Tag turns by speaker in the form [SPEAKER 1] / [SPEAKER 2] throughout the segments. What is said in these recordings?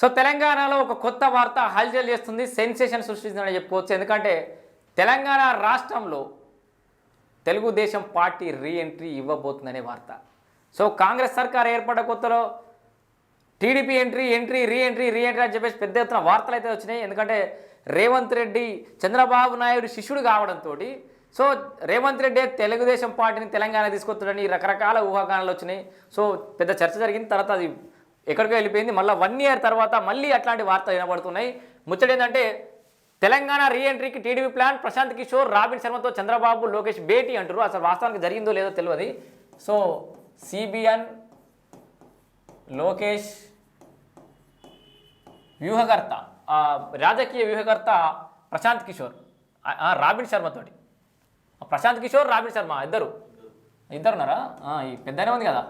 [SPEAKER 1] So తెలంగాణలో ఒక కొత్త వార్త హల్చల్ చేస్తుంది సెన్సేషన్ సృష్టిస్తుందని చెప్పుకోవచ్చు. ఎందుకంటే తెలంగాణ రాష్ట్రంలో తెలుగుదేశం పార్టీ రీఎంట్రీ ఇవ్వబోతుందనే వార్త. సో కాంగ్రెస్ సర్కార్ ఏర్పడ్డ కొత్తలో TDP entry entry reentry reentry అని చెప్పేసి పెద్ద ఎత్తున వార్తలు అయితే వచ్చినాయి. ఎందుకంటే రేవంత్ రెడ్డి చంద్రబాబు నాయుడు శిష్యుడు కావడంతో సో రేవంత్ రెడ్డి తెలుగుదేశం పార్టీని తెలంగాణ తీసుకొస్తాడని రకరకాల ఊహాగానాలు వచ్చినాయి. సో పెద్ద చర్చ జరిగింది తర్వాత అది ఎక్కడికో వెళ్ళిపోయింది. మళ్ళీ వన్ ఇయర్ తర్వాత మళ్ళీ అట్లాంటి వార్తలు వినబడుతున్నాయి. ముచ్చట ఏంటంటే Telangana రీఎంట్రీకి TDP plan Prashant Kishor Robin శర్మతో Chandrababu Lokesh భేటీ అంటారు అసలు వాస్తవానికి జరిగిందో లేదో తెలియదు సో సిబిఎన్ లోకేష్ వ్యూహకర్త రాజకీయ వ్యూహకర్త ప్రశాంత్ కిషోర్ రాబిన్ శర్మతోటి ప్రశాంత్ కిషోర్ రాబిన్ శర్మ ఇద్దరు. ఇద్దరున్నారా? ఈ పెద్దనే ఉంది కదా.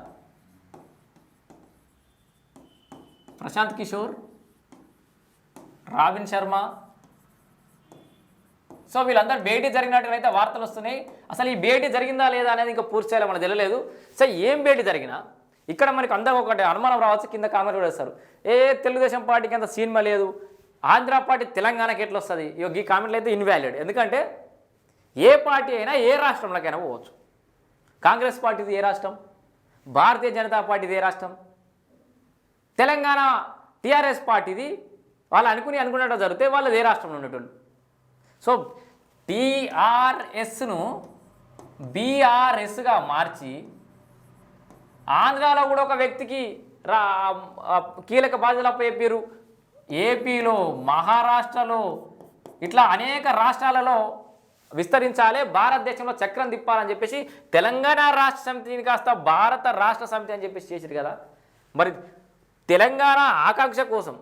[SPEAKER 1] ప్రశాంత్ కిషోర్ రాబిన్ శర్మ. సో వీళ్ళందరూ భేటీ జరిగినట్టునైతే వార్తలు వస్తున్నాయి. అసలు ఈ భేటీ జరిగిందా లేదా అనేది ఇంకా పూర్తి చేయాలి మనకు తెలియలేదు. సో ఏం భేటీ జరిగినా ఇక్కడ మనకు అందరూ ఒకటి అనుమానం రావచ్చు కింద కామెంట్ కూడా వేస్తారు ఏ తెలుగుదేశం పార్టీకి అంత సినిమా లేదు. ఆంధ్ర పార్టీ తెలంగాణకి ఎట్లా వస్తుంది? ఈ కామెంట్లు అయితే ఇన్వాలిడ్ ఎందుకంటే ఏ పార్టీ అయినా ఏ రాష్ట్రంలోకైనా పోవచ్చు. కాంగ్రెస్ పార్టీది ఏ రాష్ట్రం? భారతీయ జనతా పార్టీది ఏ రాష్ట్రం? తెలంగాణ టీఆర్ఎస్ పార్టీది వాళ్ళు అనుకుని అనుకున్నట్టు జరిగితే వాళ్ళు ఏ రాష్ట్రంలో ఉండేటోళ్ళు? సో టీఆర్ఎస్ను బీఆర్ఎస్గా మార్చి ఆంధ్రాలో కూడా ఒక వ్యక్తికి రా కీలక బాధ్యతలు అప్పచెప్పారు ఏపీలో మహారాష్ట్రలో ఇట్లా అనేక రాష్ట్రాలలో విస్తరించాలి భారతదేశంలో చక్రం తిప్పాలని చెప్పేసి తెలంగాణ రాష్ట్ర సమితిని కాస్త భారత రాష్ట్ర సమితి అని చెప్పేసి చేశారు కదా. మరి తెలంగాణ ఆకాంక్ష కోసం.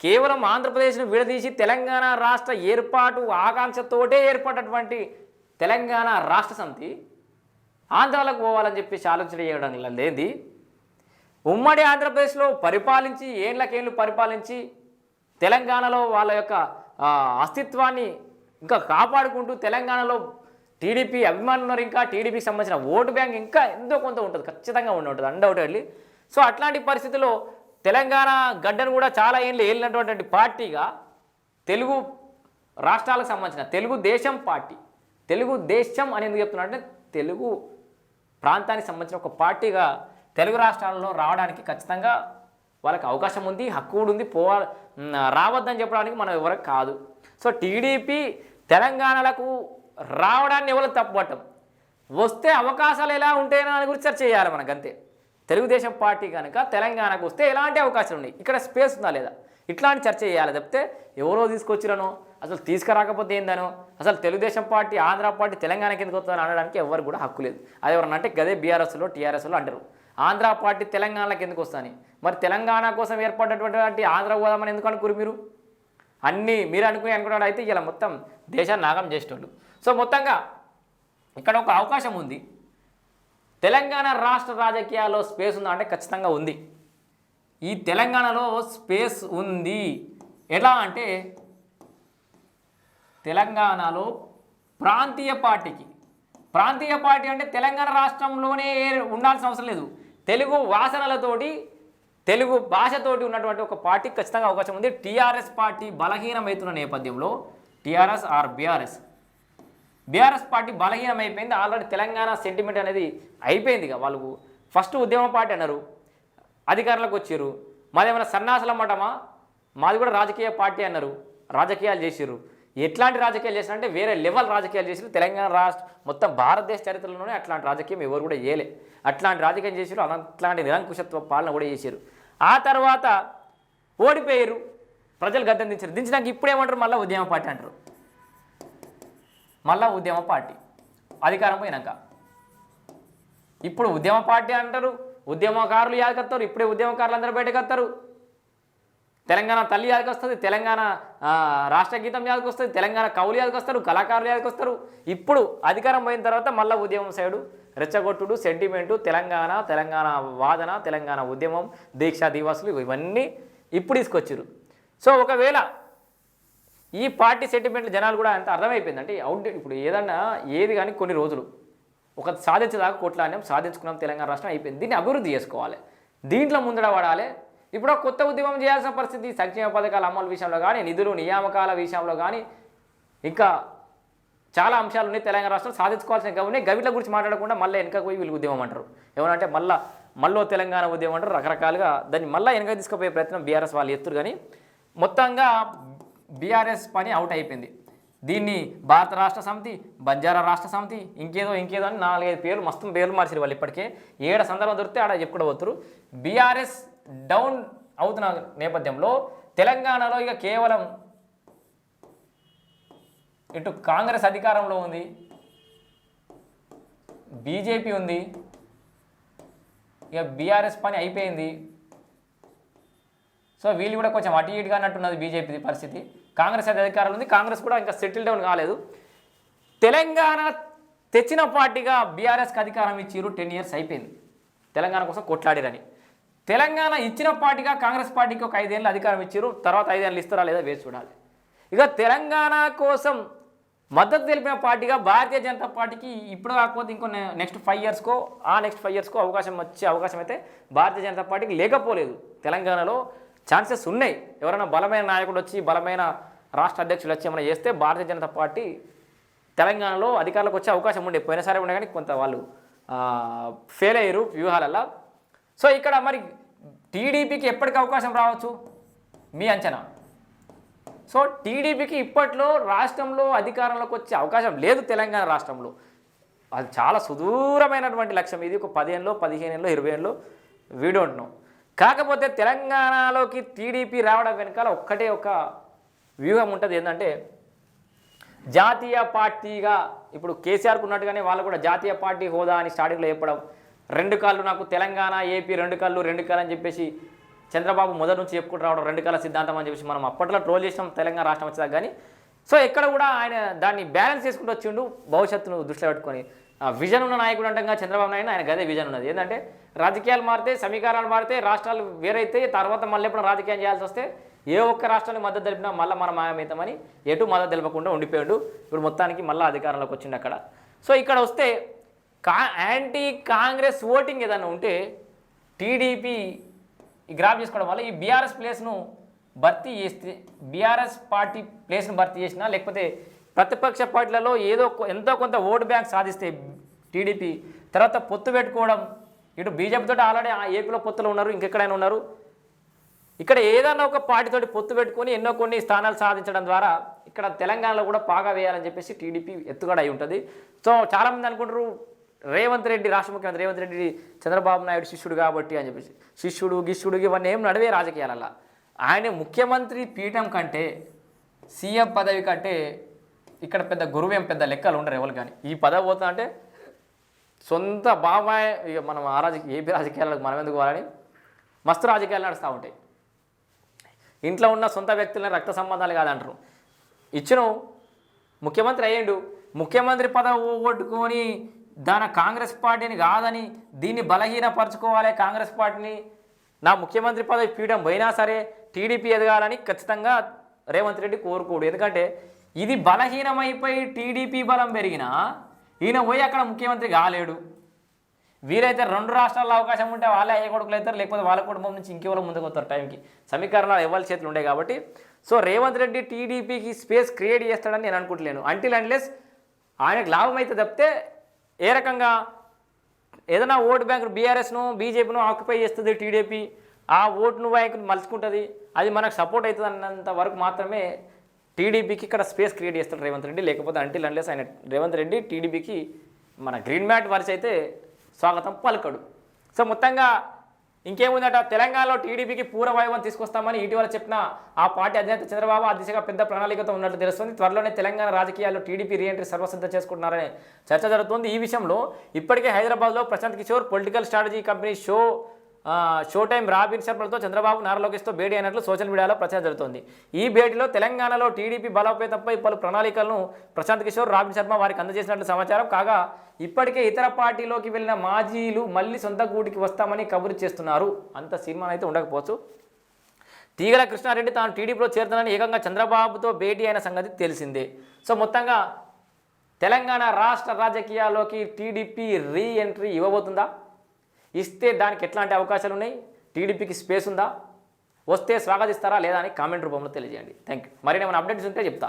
[SPEAKER 1] కేవలం ఆంధ్రప్రదేశ్ను విడదీసి తెలంగాణ రాష్ట్ర ఏర్పాటు ఆకాంక్షతోటే ఏర్పడినటువంటి తెలంగాణ రాష్ట్ర సమితి ఆంధ్రాలకు పోవాలని చెప్పేసి ఆలోచన చేయడం లేది ఉమ్మడి ఆంధ్రప్రదేశ్లో పరిపాలించి ఏళ్ళకేళ్ళు పరిపాలించి తెలంగాణలో వాళ్ళ యొక్క అస్తిత్వాన్ని ఇంకా కాపాడుకుంటూ తెలంగాణలో టీడీపీ అభిమానులు ఇంకా టీడీపీకి సంబంధించిన ఓటు బ్యాంక్ ఇంకా ఎంతో కొంత ఉంటుంది ఖచ్చితంగా ఉండి ఉంటుంది అన్డౌటెడ్లీ సో అట్లాంటి పరిస్థితుల్లో తెలంగాణ గడ్డను కూడా చాలా ఏళ్ళు ఏలినటువంటి పార్టీగా తెలుగు రాష్ట్రాలకు సంబంధించిన తెలుగుదేశం పార్టీ తెలుగు దేశం అని ఎందుకు చెప్తున్నా అంటే తెలుగు ప్రాంతానికి సంబంధించిన ఒక పార్టీగా తెలుగు రాష్ట్రాలలో రావడానికి ఖచ్చితంగా వాళ్ళకి అవకాశం ఉంది హక్కు కూడా ఉంది పోవా రావద్దని చెప్పడానికి మనం ఎవరికి కాదు. సో టీడీపీ తెలంగాణలకు రావడాన్ని ఎవరు తప్పుపట్టం వస్తే అవకాశాలు ఎలా ఉంటాయని దాని గురించి చర్చ చేయాలి మనకంతే. తెలుగుదేశం పార్టీ కనుక తెలంగాణకు వస్తే ఎలాంటి అవకాశాలు ఉన్నాయి? ఇక్కడ స్పేస్ ఉందా లేదా? ఇట్లాంటి చర్చ చేయాలి. తప్పితే ఎవరో తీసుకొచ్చిరనో అసలు తీసుకురాకపోతే ఏందనో అసలు తెలుగుదేశం పార్టీ ఆంధ్ర పార్టీ తెలంగాణకి ఎందుకు వస్తుందని అనడానికి ఎవరు కూడా హక్కు లేదు. అది ఎవరన్నా అంటే గదే బీఆర్ఎస్లో టీఆర్ఎస్లో అంటారు. ఆంధ్ర పార్టీ తెలంగాణకి ఎందుకు వస్తాని. మరి తెలంగాణ కోసం ఏర్పడినటువంటి ఆంధ్ర పోదామని ఎందుకు అనుకురు మీరు? అన్నీ మీరు అనుకుని అనుకున్నాడు అయితే ఇలా మొత్తం దేశాన్ని నాగం చేసేటోళ్ళు. సో మొత్తంగా ఇక్కడ ఒక అవకాశం ఉంది. తెలంగాణ రాష్ట్ర రాజకీయాల్లో స్పేస్ ఉందా అంటే ఖచ్చితంగా ఉంది. ఈ తెలంగాణలో స్పేస్ ఉంది. ఎలా అంటే తెలంగాణలో ప్రాంతీయ పార్టీకి ప్రాంతీయ పార్టీ అంటే తెలంగాణ రాష్ట్రంలోనే ఉండాల్సిన అవసరం లేదు. తెలుగు వాసనలతోటి తెలుగు భాషతోటి ఉన్నటువంటి ఒక పార్టీకి ఖచ్చితంగా అవకాశం ఉంది. టీఆర్ఎస్ పార్టీ బలహీనమవుతున్న నేపథ్యంలో TRS R BRS BRS party బలహీనం అయిపోయింది ఆల్రెడీ తెలంగాణ సెంటిమెంట్ అనేది అయిపోయింది ఇక. వాళ్ళు ఫస్ట్ ఉద్యమ పార్టీ అన్నారు. అధికారంలోకి వచ్చారు. మాదేమైనా సన్నాసుల మఠమా మాది కూడా రాజకీయ పార్టీ అన్నారు. రాజకీయాలు చేసిర్రు. ఎట్లాంటి రాజకీయాలు చేసినారంటే వేరే లెవెల్ రాజకీయాలు చేసిరు తెలంగాణ రాష్ట్ర మొత్తం భారతదేశ చరిత్రలోనే అట్లాంటి రాజకీయం ఎవరు కూడా చేయలే. అట్లాంటి రాజకీయం చేసిరు అట్లాంటి నిరంకుశత్వ పాలన కూడా చేశారు ఆ తర్వాత ఓడిపోయారు ప్రజలు గద్దెని దించారు దించినాక ఇప్పుడేమంటారు? మళ్ళీ ఉద్యమ పార్టీ అంటారు. మళ్ళా ఉద్యమ పార్టీ. అధికారం పోయినాక. ఇప్పుడు ఉద్యమ పార్టీ అంటారు ఉద్యమకారులు యాదకొస్తారు ఇప్పుడే ఉద్యమకారులు అందరూ బయటకు వస్తారు తెలంగాణ తల్లి యాదకొస్తుంది తెలంగాణ రాష్ట్ర గీతం యాదకొస్తుంది తెలంగాణ కవులు యాదకొస్తారు కళాకారులు యాదకొస్తారు. ఇప్పుడు అధికారం పోయిన తర్వాత మళ్ళీ ఉద్యమం సైడు రెచ్చగొట్టుడు సెంటిమెంటు తెలంగాణ తెలంగాణ వాదన తెలంగాణ ఉద్యమం దీక్షా దివాసులు ఇవన్నీ ఇప్పుడు తీసుకొచ్చారు సో ఒకవేళ ఈ పార్టీ సెంటిమెంట్లు జనాలు కూడా అంత అర్థమైపోయింది. అంటే అవుట్ ఇప్పుడు ఏదన్నా ఏది కానీ కొన్ని రోజులు ఒక సాధించేదాకా కొట్లాడినాం సాధించుకున్నాం తెలంగాణ రాష్ట్రం అయిపోయింది. దీన్ని అభివృద్ధి చేసుకోవాలి. దీంట్లో ముందడ పడాలి. ఇప్పుడు కొత్త ఉద్యమం చేయాల్సిన పరిస్థితి సంక్షేమ పథకాల అమలు విషయంలో కానీ నిధులు నియామకాల విషయంలో కానీ ఇంకా చాలా అంశాలు ఉన్నాయి తెలంగాణ రాష్ట్రం. సాధించుకోవాల్సిన ఇంకా గవిట్ల గురించి మాట్లాడకుండా మళ్ళీ వెనక పోయి వీళ్ళు ఉద్యమం అంటారు. ఏమనంటే మళ్ళీ మళ్ళీ తెలంగాణ ఉద్యమం అంటారు రకరకాలుగా. దాన్ని మళ్ళీ వెనక తీసుకుపోయే ప్రయత్నం బీఆర్ఎస్ వాళ్ళు ఎత్తురు కానీ మొత్తంగా బీఆర్ఎస్ పని అవుట్ అయిపోయింది. దీన్ని భారత రాష్ట్ర సమితి బంజారా రాష్ట్ర సమితి ఇంకేదో ఇంకేదో అని నాలుగైదు పేర్లు మస్తు పేర్లు మార్చారు వాళ్ళు ఇప్పటికే. ఏడ సందర్భం దొరికితే ఆడ చెప్పుకుంటూ పోతురు బీఆర్ఎస్ డౌన్ అవుతున్న నేపథ్యంలో తెలంగాణలో ఇక కేవలం ఇటు కాంగ్రెస్ అధికారంలో ఉంది. బీజేపీ ఉంది. ఇక బీఆర్ఎస్ పని అయిపోయింది. సో వీళ్ళు కూడా కొంచెం అటు ఇటుగా అన్నట్టున్నది బీజేపీ పరిస్థితి. కాంగ్రెస్ అయితే అధికారంలో ఉంది. కాంగ్రెస్ కూడా ఇంకా సెటిల్ డౌన్ కాలేదు. తెలంగాణ తెచ్చిన పార్టీగా బీఆర్ఎస్కి అధికారం ఇచ్చిరు టెన్ ఇయర్స్ అయిపోయింది. తెలంగాణ కోసం కొట్లాడిరని. తెలంగాణ ఇచ్చిన పార్టీగా కాంగ్రెస్ పార్టీకి ఒక ఐదేళ్ళు అధికారం ఇచ్చారు తర్వాత ఐదేళ్ళు ఇస్తారా లేదా వేసి చూడాలి. ఇక తెలంగాణ కోసం మద్దతు తెలిపిన పార్టీగా భారతీయ జనతా పార్టీకి ఇప్పుడు కాకపోతే ఇంకో నెక్స్ట్ ఫైవ్ ఇయర్స్కో ఆ నెక్స్ట్ ఫైవ్ ఇయర్స్కో అవకాశం వచ్చే అవకాశం అయితే భారతీయ జనతా పార్టీకి లేకపోలేదు. తెలంగాణలో ఛాన్సెస్ ఉన్నాయి. ఎవరైనా బలమైన నాయకుడు వచ్చి బలమైన రాష్ట్ర అధ్యక్షులు వచ్చి ఏమైనా చేస్తే భారతీయ జనతా పార్టీ తెలంగాణలో అధికారులకు వచ్చే అవకాశం ఉండే. పోయినసారి ఉండే కానీ కొంత వాళ్ళు ఫెయిల్ అయ్యారు వ్యూహాలల్లో సో ఇక్కడ మరి టీడీపీకి ఎప్పటికి అవకాశం రావచ్చు? మీ అంచనా? సో టీడీపీకి ఇప్పట్లో రాష్ట్రంలో అధికారంలోకి వచ్చే అవకాశం లేదు తెలంగాణ రాష్ట్రంలో. అది చాలా సుదూరమైనటువంటి లక్ష్యం. ఇది ఒక పదిహేనులో పదిహేను ఇరవై ఏళ్ళలో వీడియో ఉంటున్నాం కాకపోతే తెలంగాణలోకి టీడీపీ రావడం వెనకాల ఒక్కటే ఒక వ్యూహం ఉంటుంది. ఏంటంటే జాతీయ పార్టీగా ఇప్పుడు కేసీఆర్కు ఉన్నట్టుగానే వాళ్ళు కూడా జాతీయ పార్టీ హోదా అని స్టార్టింగ్లో చెప్పడం రెండు కాళ్ళు నాకు తెలంగాణ ఏపీ రెండు కాళ్ళు రెండు కాళ్ళు అని చెప్పేసి చంద్రబాబు మొదటి నుంచి చెప్పుకుంటూ రావడం రెండు కాళ్ళ సిద్ధాంతం అని చెప్పేసి మనం అప్పట్లో ట్రోల్ చేసినాం తెలంగాణ రాష్ట్రం వచ్చేదాకా కానీ. సో ఎక్కడ కూడా ఆయన దాన్ని బ్యాలెన్స్ చేసుకుంటూ వచ్చిండు భవిష్యత్తును దృష్టిలో పెట్టుకొని. విజన్ ఉన్న నాయకుడు అంటంగా చంద్రబాబు నాయుడు ఆయన గదే విజన్ ఉన్నది. ఏంటంటే రాజకీయాలు మారితే సమీకరణాలు మారితే రాష్ట్రాలు వేరైతే తర్వాత మళ్ళీ ఎప్పుడు రాజకీయం చేయాల్సి వస్తే ఏ ఒక్క రాష్ట్రానికి మద్దతు తెలిపినా మళ్ళీ మనం మాయమవుతామని ఎటు మద్దతు తెలపకుండా ఉండిపోయాడు. ఇప్పుడు మొత్తానికి మళ్ళీ అధికారంలోకి వచ్చిండు అక్కడ. సో ఇక్కడ వస్తే కా యాంటీ కాంగ్రెస్ ఓటింగ్ ఏదైనా ఉంటే టీడీపీ గ్రాప్ చేసుకోవడం వల్ల ఈ బీఆర్ఎస్ ప్లేస్ను భర్తీ చేస్తే బీఆర్ఎస్ పార్టీ ప్లేస్ను భర్తీ చేసినా లేకపోతే ప్రతిపక్ష పార్టీలలో ఏదో ఎంతో కొంత ఓటు బ్యాంక్ సాధిస్తే టీడీపీ తర్వాత పొత్తు పెట్టుకోవడం ఇటు బీజేపీతో ఆల్రెడీ ఆ ఏపీలో పొత్తులు ఉన్నారు ఇంకెక్కడైనా ఉన్నారు. ఇక్కడ ఏదైనా ఒక పార్టీతోటి పొత్తు పెట్టుకొని ఎన్నో కొన్ని స్థానాలు సాధించడం ద్వారా ఇక్కడ తెలంగాణలో కూడా పాగా వేయాలని చెప్పేసి టీడీపీ ఎత్తుగడ అయి ఉంటుంది. సో చాలామంది అనుకుంటారు రేవంత్ రెడ్డి రాష్ట్ర ముఖ్యమంత్రి రేవంత్ రెడ్డి చంద్రబాబు నాయుడు శిష్యుడు కాబట్టి అని చెప్పేసి శిష్యుడు గిష్యుడు ఇవన్నీ ఏం నడివే రాజకీయాలలో ఆయన ముఖ్యమంత్రి పీఠం కంటే సీఎం పదవి కంటే ఇక్కడ పెద్ద గురువేం పెద్ద లెక్కలు ఉండరు ఎవరు కానీ. ఈ పదవి పోతుందంటే సొంత బాబాయ్ ఇక మనం ఆ రాజకీయ ఏపీ రాజకీయాలకు మనం ఎందుకు పోవాలని మస్తు రాజకీయాలు నడుస్తూ ఉంటాయి. ఇంట్లో ఉన్న సొంత వ్యక్తులని రక్త సంబంధాలు కాదంటారు. ఇచ్చిన ముఖ్యమంత్రి అయ్యిండు. ముఖ్యమంత్రి పదవి పోగొట్టుకొని దాని కాంగ్రెస్ పార్టీని కాదని దీన్ని బలహీనపరచుకోవాలి కాంగ్రెస్ పార్టీని నా ముఖ్యమంత్రి పదవి పీయడం పోయినా సరే టీడీపీ ఎదగాలని ఖచ్చితంగా రేవంత్ రెడ్డి కోరుకోడు. ఎందుకంటే ఇది బలహీనమైపోయి టీడీపీ బలం పెరిగినా ఈయన పోయి అక్కడ ముఖ్యమంత్రి కాలేడు. వీరైతే రెండు రాష్ట్రాల్లో అవకాశం ఉంటే వాళ్ళే అయ్యే కొడుకులు అవుతారు లేకపోతే వాళ్ళ కుటుంబం నుంచి ఇంకెవరో ముందుకు వస్తారు టైంకి. సమీకరణాలు ఎవరి చేతులు ఉండే కాబట్టి. సో రేవంత్ రెడ్డి టీడీపీకి స్పేస్ క్రియేట్ చేస్తాడని నేను అనుకుంటలేను. అంటిల్ అండ్లెస్ ఆయనకు లాభం అయితే తప్పితే ఏ రకంగా ఏదైనా ఓటు బ్యాంక్ బీఆర్ఎస్ను బీజేపీను ఆక్యుపై చేస్తుంది టీడీపీ. ఆ ఓటును బ్యాంకును మలుచుకుంటుంది. అది మనకు సపోర్ట్ అవుతుంది అన్నంత వరకు మాత్రమే టీడీపీకి ఇక్కడ స్పేస్ క్రియేట్ చేస్తాడు రేవంత్ రెడ్డి లేకపోతే అంటిల్ అన్లెస్ ఆయన రేవంత్ రెడ్డి టీడీపీకి మన గ్రీన్ మ్యాట్ వరిసి అయితే స్వాగతం పలకడు. సో మొత్తంగా ఇంకేముందట తెలంగాణలో టీడీపీకి పూర్వ తీసుకొస్తామని ఇటీవల చెప్పిన ఆ పార్టీ అధినేత చంద్రబాబు ఆ దిశగా పెద్ద ప్రణాళికతో ఉన్నట్టు తెలుస్తుంది. త్వరలోనే తెలంగాణ రాజకీయాల్లో టీడీపీ రీఎంట్రీ సర్వసిద్ధం చేసుకుంటున్నారనే చర్చ జరుగుతుంది. ఈ విషయంలో ఇప్పటికే హైదరాబాద్లో Prashant Kishor political strategy company show show time Robin శర్మలతో Chandrababu Nara లోకేష్తో భేటీ అయినట్లు సోషల్ మీడియాలో ప్రచారం జరుగుతోంది. ఈ భేటీలో తెలంగాణలో టీడీపీ బలోపేతంపై పలు ప్రణాళికలను ప్రశాంత్ కిషోర్ రాబిన్ శర్మ వారికి అందజేసినట్లు సమాచారం. కాగా ఇప్పటికే ఇతర పార్టీలోకి వెళ్ళిన మాజీలు మళ్ళీ సొంత గూటికి వస్తామని కబురు చేస్తున్నారు. అంత సినిమా అయితే ఉండకపోవచ్చు. తీగల కృష్ణారెడ్డి తాను టీడీపీలో చేరుతానని ఏకంగా చంద్రబాబుతో భేటీ అయిన సంగతి తెలిసిందే. సో మొత్తంగా తెలంగాణ రాష్ట్ర రాజకీయాల్లోకి టీడీపీ రీ ఎంట్రీ ఇవ్వబోతుందా? ఇస్తే దానికి ఎట్లాంటి అవకాశాలు ఉన్నాయి? టీడీపీకి స్పేస్ ఉందా? వస్తే స్వాగతిస్తారా లేదా అని కామెంట్ రూపంలో తెలియజేయండి. థ్యాంక్ యూ మరి ఏమైనా అప్డేట్స్ ఉంటే చెప్తా.